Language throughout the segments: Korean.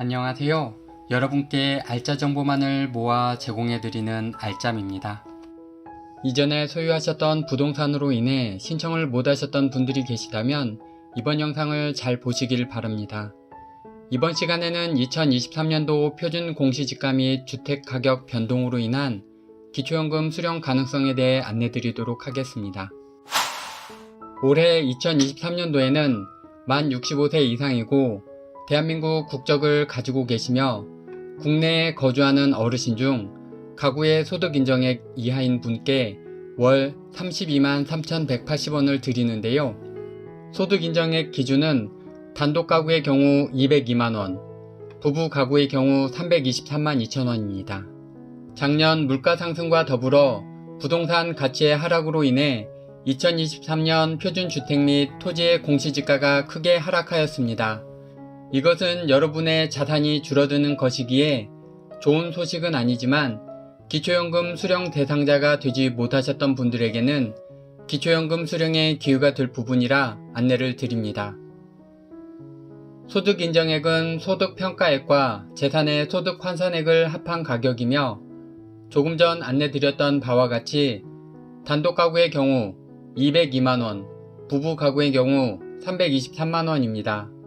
안녕하세요. 여러분께 알짜 정보만을 모아 제공해드리는 알짬입니다. 이전에 소유하셨던 부동산으로 인해 신청을 못하셨던 분들이 계시다면 이번 영상을 잘 보시길 바랍니다. 이번 시간에는 2023년도 표준 공시지가 및 주택 가격 변동으로 인한 기초연금 수령 가능성에 대해 안내 드리도록 하겠습니다. 올해 2023년도에는 만 65세 이상이고 대한민국 국적을 가지고 계시며 국내에 거주하는 어르신 중 가구의 소득 인정액 이하인 분께 월 32만 3,180원을 드리는데요. 소득 인정액 기준은 단독 가구의 경우 202만원, 부부 가구의 경우 323만 2천원입니다. 작년 물가 상승과 더불어 부동산 가치의 하락으로 인해 2023년 표준주택 및 토지의 공시지가가 크게 하락하였습니다. 이것은 여러분의 자산이 줄어드는 것이기에 좋은 소식은 아니지만 기초연금 수령 대상자가 되지 못하셨던 분들에게는 기초연금 수령의 기회가 될 부분이라 안내를 드립니다. 소득 인정액은 소득 평가액과 재산의 소득 환산액을 합한 가격이며 조금 전 안내드렸던 바와 같이 단독 가구의 경우 202만원, 부부 가구의 경우 323만원입니다.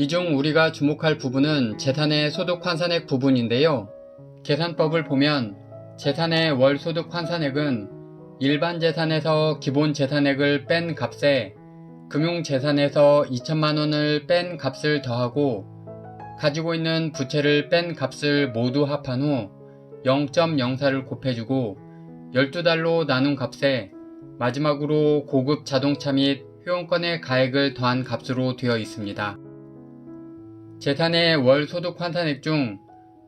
이 중 우리가 주목할 부분은 재산의 소득 환산액 부분인데요. 계산법을 보면 재산의 월 소득 환산액은 일반 재산에서 기본 재산액을 뺀 값에 금융 재산에서 2천만원을 뺀 값을 더하고 가지고 있는 부채를 뺀 값을 모두 합한 후 0.04를 곱해주고 12달로 나눈 값에 마지막으로 고급 자동차 및 회원권의 가액을 더한 값으로 되어 있습니다. 재산의 월 소득 환산액 중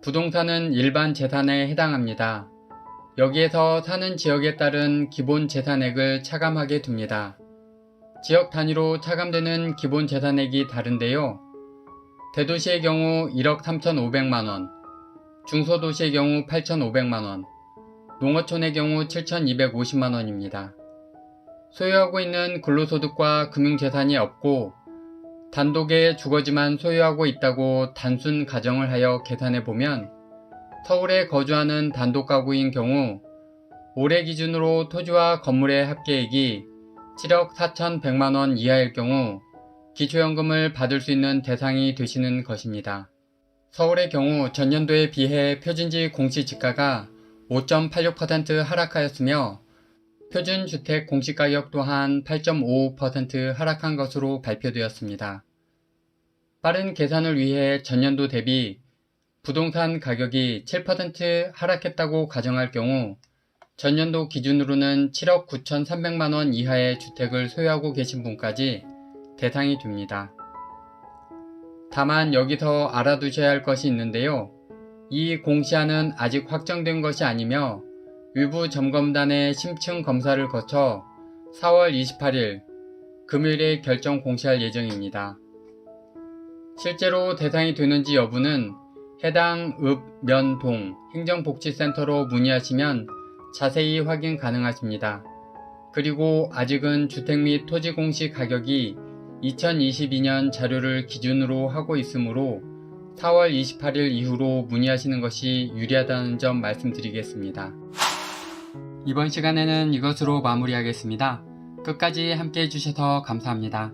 부동산은 일반 재산에 해당합니다. 여기에서 사는 지역에 따른 기본 재산액을 차감하게 됩니다. 지역 단위로 차감되는 기본 재산액이 다른데요. 대도시의 경우 1억 3,500만원, 중소도시의 경우 8,500만원, 농어촌의 경우 7,250만원입니다. 소유하고 있는 근로소득과 금융재산이 없고 단독의 주거지만 소유하고 있다고 단순 가정을 하여 계산해 보면 서울에 거주하는 단독 가구인 경우 올해 기준으로 토지와 건물의 합계액이 7억 4,100만 원 이하일 경우 기초연금을 받을 수 있는 대상이 되시는 것입니다. 서울의 경우 전년도에 비해 표준지 공시지가가 5.86% 하락하였으며 표준 주택 공시가격 또한 8.55% 하락한 것으로 발표되었습니다. 빠른 계산을 위해 전년도 대비 부동산 가격이 7% 하락했다고 가정할 경우 전년도 기준으로는 7억 9,300만 원 이하의 주택을 소유하고 계신 분까지 대상이 됩니다. 다만 여기서 알아두셔야 할 것이 있는데요. 이 공시안은 아직 확정된 것이 아니며 위부 점검단의 심층 검사를 거쳐 4월 28일 금요일에 결정 공시할 예정입니다. 실제로 대상이 되는지 여부는 해당 읍, 면, 동 행정복지센터로 문의하시면 자세히 확인 가능하십니다. 그리고 아직은 주택 및 토지 공시 가격이 2022년 자료를 기준으로 하고 있으므로 4월 28일 이후로 문의하시는 것이 유리하다는 점 말씀드리겠습니다. 이번 시간에는 이것으로 마무리하겠습니다. 끝까지 함께 해주셔서 감사합니다.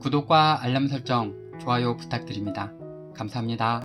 구독과 알람 설정, 좋아요 부탁드립니다. 감사합니다.